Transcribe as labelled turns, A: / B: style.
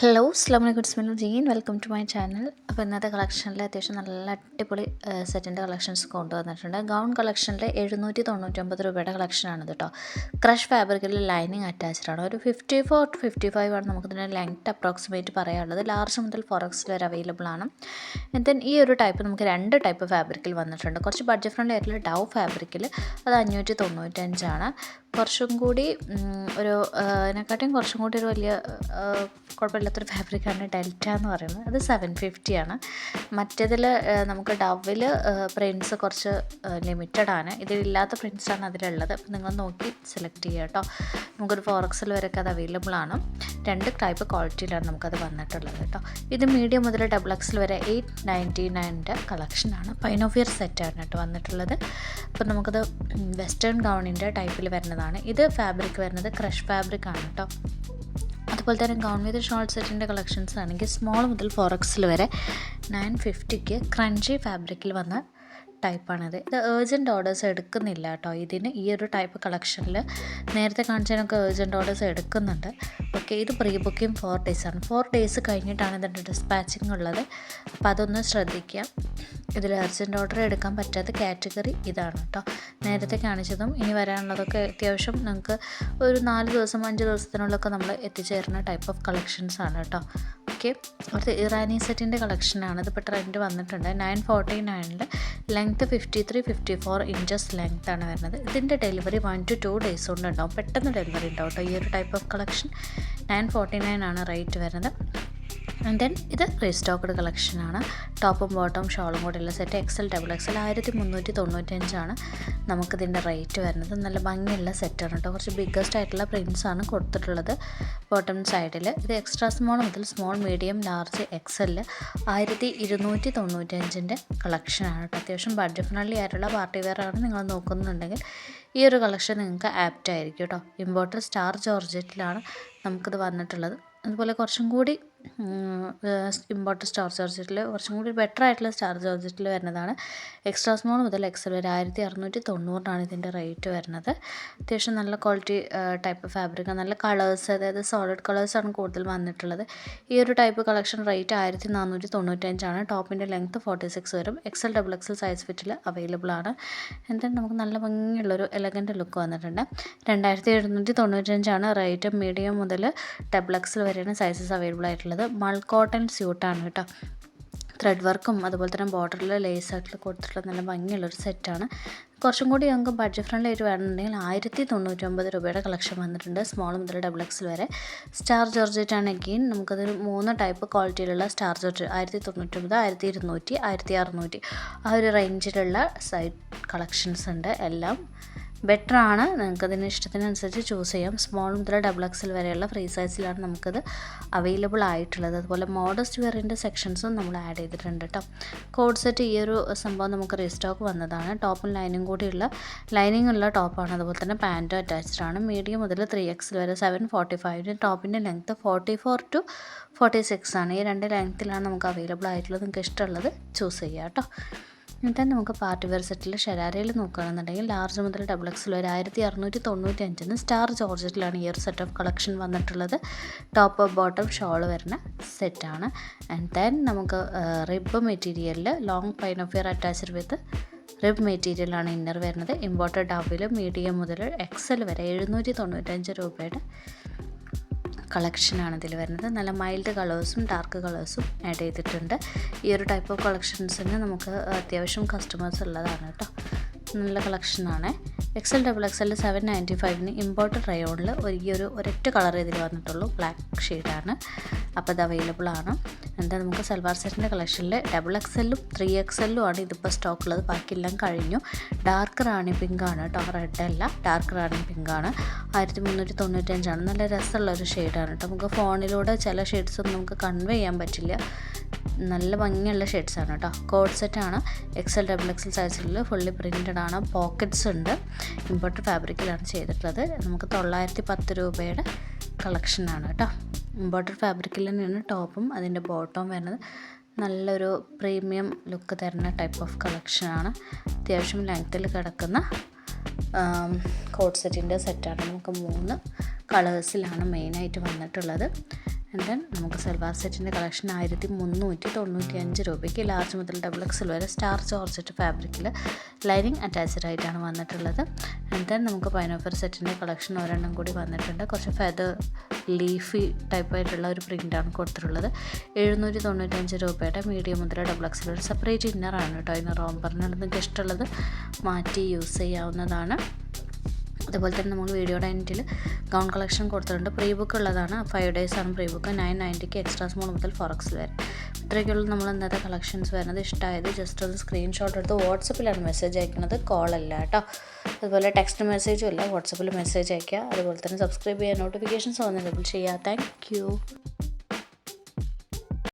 A: Hello അസ്ലാം വലൈക്കും Sminu Jeen welcome to my channel അപ്പോൾ ഇന്നത്തെ കളക്ഷനിൽ അത്യാവശ്യം നല്ല അടിപൊളി സെറ്റിന്റെ കളക്ഷൻസ് കൊണ്ടുവന്നിട്ടുണ്ട്. ഗൗൺ കളക്ഷനിൽ എഴുന്നൂറ്റി തൊണ്ണൂറ്റൊമ്പത് രൂപയുടെ കളക്ഷനാണ് കേട്ടോ ക്രഷ് ഫാബ്രിക്കിൽ ലൈനിങ് അറ്റാച്ച്ഡ് ആണ്. ഒരു fifty four to fifty five ആണ് നമുക്കിതിന്റെ ലെങ്ത് അപ്രോക്സിമേറ്റ് പറയാനുള്ളത്. ലാർജ് മുതൽ ഫോർ വരെ അവൈലബിൾ ആണ്. ദെൻ ഈ ഒരു ടൈപ്പ് നമുക്ക് രണ്ട് ടൈപ്പ് ഫാബ്രിക്കിൽ വന്നിട്ടുണ്ട്. കുറച്ച് ബഡ്ജറ്റ് ഫ്രണ്ട്ലി ആയിട്ടുള്ള ഡൗ ഫാബ്രിക്കിൽ അത് അഞ്ഞൂറ്റി തൊണ്ണൂറ്റഞ്ചാണ്. കുറച്ചും കൂടി ഒരു അതിനെക്കാട്ടിയും കുറച്ചും കൂടി ഒരു വലിയ കുഴപ്പമില്ലാത്തൊരു ഫാബ്രിക്കാണ് ഡെൽറ്റ എന്ന് പറയുന്നത്. അത് സെവൻ ഫിഫ്റ്റി ആണ്. മറ്റേതിൽ നമുക്ക് ഡവിൽ പ്രിൻസ് കുറച്ച് ലിമിറ്റഡ് ആണ്. ഇതിലില്ലാത്ത പ്രിൻസാണ് അതിലുള്ളത്. അപ്പോൾ നിങ്ങൾ നോക്കി സെലക്ട് ചെയ്യുക കേട്ടോ. നമുക്കൊരു ഫോർ എക്സൽ വരെയൊക്കെ അത് അവൈലബിൾ ആണ്. രണ്ട് ടൈപ്പ് ക്വാളിറ്റിയിലാണ് നമുക്കത് വന്നിട്ടുള്ളത് കേട്ടോ. ഇത് മീഡിയം മുതൽ ഡബിൾ എക്സൽ വരെ എയ്റ്റ് നയന്റി നയന്റെ കളക്ഷനാണ് പൈനോഫിയർ സെറ്റാണ് കേട്ടോ വന്നിട്ടുള്ളത്. അപ്പോൾ നമുക്കത് വെസ്റ്റേൺ ഗൗണിന്റെ ടൈപ്പിൽ വരുന്നതാണ് ഇത് ഫാബ്രിക് വരുന്നത് ക്രഷ് ഫാബ്രിക് ആണ് കേട്ടോ അതുപോലെ തന്നെ വിത്ത് ഷോർട്ട് സെറ്റിന്റെ കളക്ഷൻസ് ആണെങ്കിൽ സ്മോൾ മുതൽ ഫോറക്സിൽ വരെ നയൻ ഫിഫ്റ്റിക്ക് ക്രഞ്ചി ഫാബ്രിക്കിൽ വന്ന ടൈപ്പാണിത്. ഇത് ഏർജന്റ് ഓർഡേഴ്സ് എടുക്കുന്നില്ല കേട്ടോ. ഇതിന് ഈ ഒരു ടൈപ്പ് കളക്ഷനിൽ നേരത്തെ കാണിച്ചതിനൊക്കെ ഏർജന്റ് ഓർഡേഴ്സ് എടുക്കുന്നുണ്ട്. ഓക്കെ ഇത് പ്രീ ബുക്കിംഗ് ഫോർ ഡേയ്സ് ആണ്. ഫോർ ഡേയ്സ് കഴിഞ്ഞിട്ടാണ് ഇതിന്റെ ഡിസ്പാച്ചിങ് ഉള്ളത്. അപ്പോൾ അതൊന്ന് ശ്രദ്ധിക്കുക. ഇതിൽ അർജന്റ് ഓർഡർ എടുക്കാൻ പറ്റാത്ത കാറ്റഗറി ഇതാണ് കേട്ടോ. നേരത്തെ കാണിച്ചതും ഇനി വരാനുള്ളതൊക്കെ അത്യാവശ്യം നിങ്ങൾക്ക് ഒരു നാല് ദിവസം അഞ്ച് ദിവസത്തിനുള്ളൊക്കെ നമ്മൾ എത്തിച്ചേരുന്ന ടൈപ്പ് ഓഫ് കളക്ഷൻസ് ആണ് കേട്ടോ. ഓക്കെ. ഒരു ഇറാനി സെറ്റിന്റെ കളക്ഷനാണ് ഇതിപ്പോൾ ട്രെൻഡ് വന്നിട്ടുണ്ട്. Nine forty നയനിൽ length fifty three fifty four inches length ആണ് വരുന്നത്. ഇതിന്റെ delivery one two two days കൊണ്ട് ഉണ്ടാവും. പെട്ടെന്ന് ഡെലിവറി ഉണ്ടാവും കേട്ടോ ഈ ഒരു type of collection nine forty nine ആണ് റേറ്റ് വരുന്നത്. ആൻഡ് ദെൻ ഇത് റീസ്റ്റോക്ക്ഡ് കളക്ഷനാണ് ടോപ്പും ബോട്ടവും ഷോളും കൂടെ ഉള്ള സെറ്റ് എക്സൽ ഡബിൾ എക്സൽ ആയിരത്തി മുന്നൂറ്റി തൊണ്ണൂറ്റഞ്ചാണ് നമുക്കിതിന്റെ റേറ്റ് വരുന്നത്. നല്ല ഭംഗിയുള്ള സെറ്റാണ് കേട്ടോ. കുറച്ച് ബിഗ്ഗസ്റ്റ് ആയിട്ടുള്ള പ്രിൻസ് ആണ് കൊടുത്തിട്ടുള്ളത്. ബോട്ടം സൈഡിൽ ഇത് എക്സ്ട്രാ സ്മോൾ മുതൽ സ്മോൾ മീഡിയം ലാർജ് എക്സലിൽ ആയിരത്തി ഇരുന്നൂറ്റി തൊണ്ണൂറ്റഞ്ചിന്റെ കളക്ഷനാണ് കേട്ടോ. അത്യാവശ്യം ബഡ്ജറ്റ് ഫ്രണ്ട്ലി ആയിട്ടുള്ള പാർട്ടി വെയർ ആണ് നിങ്ങൾ നോക്കുന്നുണ്ടെങ്കിൽ ഈ ഒരു കളക്ഷൻ നിങ്ങൾക്ക് ആപ്റ്റ് ആയിരിക്കും കേട്ടോ. ഇമ്പോർട്ടൻ സ്റ്റാർ ജോർജറ്റിലാണ് നമുക്കിത് വന്നിട്ടുള്ളത്. അതുപോലെ കുറച്ചും കൂടി ഇമ്പോർട്ടർ സ്റ്റാർ ചാർജറിൽ കുറച്ചും കൂടി ബെറ്റർ ആയിട്ടുള്ള സ്റ്റാർ ചാർജറിൽ വരുന്നതാണ്. എക്സ്ട്രാ സ്മോൾ മുതൽ എക്സൽ വരെ ആയിരത്തി അറുന്നൂറ്റി തൊണ്ണൂറിനാണ് ഇതിന്റെ റേറ്റ് വരുന്നത്. അത്യാവശ്യം നല്ല ക്വാളിറ്റി ടൈപ്പ് ഫാബ്രിക് നല്ല കളേഴ്സ് അതായത് സോളിഡ് കളേഴ്സാണ് കൂടുതൽ വന്നിട്ടുള്ളത്. ഈ ഒരു ടൈപ്പ് കളക്ഷൻ റേറ്റ് ആയിരത്തി നാനൂറ്റി തൊണ്ണൂറ്റഞ്ചാണ് ടോപ്പിന്റെ ലെങ്ത്ത് ഫോർട്ടി സിക്സ് വരും എക്സൽ ഡബിൾ എക്സൽ സൈസ് ഫിറ്റിൽ അവൈലബിൾ ആണ്. എന്നിട്ട് നമുക്ക് നല്ല ഭംഗിയുള്ളൊരു എലഗന്റ് ലുക്ക് വന്നിട്ടുണ്ട്. രണ്ടായിരത്തി എഴുന്നൂറ്റി തൊണ്ണൂറ്റഞ്ചാണ് റേറ്റ് മീഡിയം മുതൽ ഡബിൾ എക്സൽ വരെയാണ് സൈസസ് അവൈലബിൾ ആയിട്ടുള്ളത്. മൾ കോട്ടൺ സ്യൂട്ടാണ് കേട്ടോ. ത്രെഡ് വർക്കും അതുപോലെ തന്നെ ബോർഡറിൽ ലേസ് ആയിട്ട് കൊടുത്തിട്ടുള്ള നല്ല ഭംഗിയുള്ളൊരു സെറ്റാണ്. കുറച്ചും കൂടി നമുക്ക് ബഡ്ജറ്റ് ഫ്രണ്ട്ലി ആയിട്ട് വേണമെന്നുണ്ടെങ്കിൽ ആയിരത്തി തൊണ്ണൂറ്റൊമ്പത് രൂപയുടെ കളക്ഷൻ വന്നിട്ടുണ്ട് സ്മോൾ മുതൽ ഡബിൾ എക്സ് വരെ. സ്റ്റാർ ജോർജറ്റ് ആണ് എഗെയിൻ നമുക്കതൊരു മൂന്ന് ടൈപ്പ് ക്വാളിറ്റിയിലുള്ള സ്റ്റാർ ജോർജ് ആയിരത്തി തൊണ്ണൂറ്റൊമ്പത് ആയിരത്തി ഇരുന്നൂറ്റി ആയിരത്തി അറുന്നൂറ്റി ആ ഒരു റേഞ്ചിലുള്ള സൈഡ് കളക്ഷൻസ് ഉണ്ട് എല്ലാം. ബെറ്റർ ആണ്. നിങ്ങൾക്ക് അതിന് ഇഷ്ടത്തിനനുസരിച്ച് ചൂസ് ചെയ്യാം. സ്മോൾ മുതൽ ഡബിൾ എക്സൽ വരെയുള്ള ഫ്രീ സൈസിലാണ് നമുക്കത് അവൈലബിൾ ആയിട്ടുള്ളത്. അതുപോലെ മോഡസ്റ്റ് വെയറിന്റെ സെക്ഷൻസും നമ്മൾ ആഡ് ചെയ്തിട്ടുണ്ട് കേട്ടോ കോഡ് സെറ്റ് ഈ ഒരു സംഭവം നമുക്ക് റീസ്റ്റോക്ക് വന്നതാണ്. ടോപ്പും ലൈനും കൂടിയുള്ള ലൈനിങ് ഉള്ള ടോപ്പാണ് അതുപോലെ തന്നെ പാന്റും അറ്റാച്ച്ഡ് ആണ്. മീഡിയം മുതൽ ത്രീ എക്സൽ വരെ സെവൻ ഫോർട്ടി ഫൈവിന് ടോപ്പിന്റെ length forty four to forty six ആണ്. ഈ രണ്ട് ലെങ്ത്തിലാണ് നമുക്ക് അവൈലബിൾ ആയിട്ടുള്ളത്. നിങ്ങൾക്ക് ഇഷ്ടമുള്ളത് ചൂസ് ചെയ്യാം കേട്ടോ എന്നിട്ട് നമുക്ക് പാർട്ടി വെയർ സെറ്റിൽ ഷെരാരയിൽ നോക്കുകയാണെന്നുണ്ടെങ്കിൽ ലാർജ് മുതൽ ഡബിൾ എക്സിൽ ഒരു ആയിരത്തി അറുന്നൂറ്റി തൊണ്ണൂറ്റി അഞ്ചിന് സ്റ്റാർ ജോർജറ്റിലാണ് ഈ ഒരു സെറ്റ് ഓഫ് കളക്ഷൻ വന്നിട്ടുള്ളത്. ടോപ്പ് ബോട്ടം ഷോൾ വരുന്ന സെറ്റാണ് ആൻഡ് ദെൻ നമുക്ക് റിബ് മെറ്റീരിയലിൽ ലോങ് പൈനോഫിയർ അറ്റാച്ച്ഡ് വിത്ത് റിബ് മെറ്റീരിയലാണ് ഇന്നർ വരുന്നത്. ഇമ്പോർട്ടഡ് ഡബിൽ മീഡിയം മുതൽ എക്സൽ വരെ എഴുന്നൂറ്റി തൊണ്ണൂറ്റഞ്ച് രൂപയുടെ കളക്ഷനാണ് ഇതിൽ വരുന്നത്. നല്ല മൈൽഡ് കളേഴ്സും ഡാർക്ക് കളേഴ്സും ആഡ് ചെയ്തിട്ടുണ്ട്. ഈ ഒരു ടൈപ്പ് ഓഫ് കളക്ഷൻസിന് നമുക്ക് അത്യാവശ്യം കസ്റ്റമേഴ്സ് ഉള്ളതാണ് കേട്ടോ. നല്ല കളക്ഷനാണ് XL double XL seven ninety ഫൈവിന് imported റയോണിൽ ഒരു ഒരൊറ്റ കളർ ഇതിൽ വന്നിട്ടുള്ളൂ. ബ്ലാക്ക് ഷെയ്ഡാണ് അപ്പോൾ അത് അവൈലബിൾ ആണ്. എന്താ നമുക്ക് സൽവാർ സെറ്റിന്റെ കളക്ഷനിൽ ഡബിൾ എക്സലും ത്രീ എക്സലും ആണ് ഇതിപ്പോൾ സ്റ്റോക്ക് ഉള്ളത് ബാക്കിയെല്ലാം കഴിഞ്ഞു. ഡാർക്ക് റാണി പിങ്ക് ആണ് കേട്ടോ. റെഡ് അല്ല. ഡാർക്ക് റാണി പിങ്ക് ആണ്. ആയിരത്തി മുന്നൂറ്റി തൊണ്ണൂറ്റഞ്ചാണ് നല്ല രസമുള്ള ഒരു ഷെയ്ഡാണ് കേട്ടോ. നമുക്ക് ഫോണിലൂടെ ചില ഷെയ്ഡ്സ് ഒന്നും നമുക്ക് കൺവേ ചെയ്യാൻ പറ്റില്ല. നല്ല ഭംഗിയുള്ള ഷെയ്ഡ്സാണ് കേട്ടോ. കോഡ് സെറ്റാണ് എക്സൽ ഡബിൾ എക്സൽ സൈസിൽ ഫുള്ളി പ്രിന്റഡ് ആണ് പോക്കറ്റ്സ് ഉണ്ട്. ഇമ്പോർട്ട് ഫാബ്രിക്കിലാണ് ചെയ്തിട്ടുള്ളത്. നമുക്ക് തൊള്ളായിരത്തി പത്ത് രൂപയുടെ കളക്ഷനാണ് കേട്ടോ. ഇമ്പോർട്ടഡ് ഫാബ്രിക്കിൽ തന്നെയാണ് ടോപ്പും അതിന്റെ ബോട്ടവും വരുന്നത്. നല്ലൊരു പ്രീമിയം ലുക്ക് തരുന്ന ടൈപ്പ് ഓഫ് കളക്ഷനാണ് അത്യാവശ്യം ലെങ്ത്തിൽ കിടക്കുന്ന കോഡ് സെറ്റിന്റെ സെറ്റാണ് നമുക്ക് മൂന്ന് കളേഴ്സിലാണ് മെയിനായിട്ട് വന്നിട്ടുള്ളത്. ആൻഡ് ദെൻ നമുക്ക് സൽവാർ സെറ്റിന്റെ കളക്ഷൻ ആയിരത്തി മുന്നൂറ്റി തൊണ്ണൂറ്റി അഞ്ച് രൂപയ്ക്ക് ലാർജ് മുതൽ ഡബിൾ എക്സൽ വരെ സ്റ്റാർ ജോർജറ്റ് ഫാബ്രിക്കിൽ ലൈനിങ് അറ്റാച്ച്ഡ് ആയിട്ടാണ് വന്നിട്ടുള്ളത്. ആൻഡ് ദെൻ നമുക്ക് പൈനോഫർ സെറ്റിന്റെ കളക്ഷൻ ഒരെണ്ണം കൂടി വന്നിട്ടുണ്ട്. കുറച്ച് ഫെദർ ലീഫി ടൈപ്പ് ആയിട്ടുള്ള ഒരു പ്രിന്റാണ് കൊടുത്തിട്ടുള്ളത്. എഴുന്നൂറ്റി തൊണ്ണൂറ്റഞ്ച് രൂപയുടെ മീഡിയം മുതൽ ഡബിൾ എക്സൽ ഒരു സെപ്പറേറ്റ് ഇന്നറാണ് കേട്ടോ. ഇന്നർ റോംബറിനാണ് നിങ്ങൾക്ക് ഇഷ്ടമുള്ളത് മാറ്റി യൂസ് ചെയ്യാവുന്നതാണ്. അതുപോലെ തന്നെ നമ്മൾ വീഡിയോയുടെ എൻഡിൽ ഗൗൺ കളക്ഷൻ കൊടുത്തിട്ടുണ്ട്. പ്രീ ബുക്ക് ഉള്ളതാണ്. ഫൈവ് ഡേയ്സ് ആണ് പ്രീ ബുക്ക് നയൻ നയന്റിക്ക് എക്സ്ട്രാ സ്മോൾ മുതൽ ഫോറക്സ് വരെ. ഇത്രയൊക്കെയുള്ള നമ്മൾ ഇന്നത്തെ കളക്ഷൻസ് വരുന്നത്. ഇഷ്ടമായത് ജസ്റ്റ് ഒന്ന് സ്ക്രീൻഷോട്ട് എടുത്ത് വാട്സപ്പിലാണ് മെസ്സേജ് അയക്കുന്നത്. കോളല്ല കേട്ടോ. അതുപോലെ ടെക്സ്റ്റ് മെസ്സേജും അല്ല വാട്സപ്പിൽ മെസ്സേജ് അയയ്ക്കുക. അതുപോലെ തന്നെ സബ്സ്ക്രൈബ് ചെയ്യാൻ നോട്ടിഫിക്കേഷൻസ് വന്നിട്ട് ചെയ്യുക താങ്ക്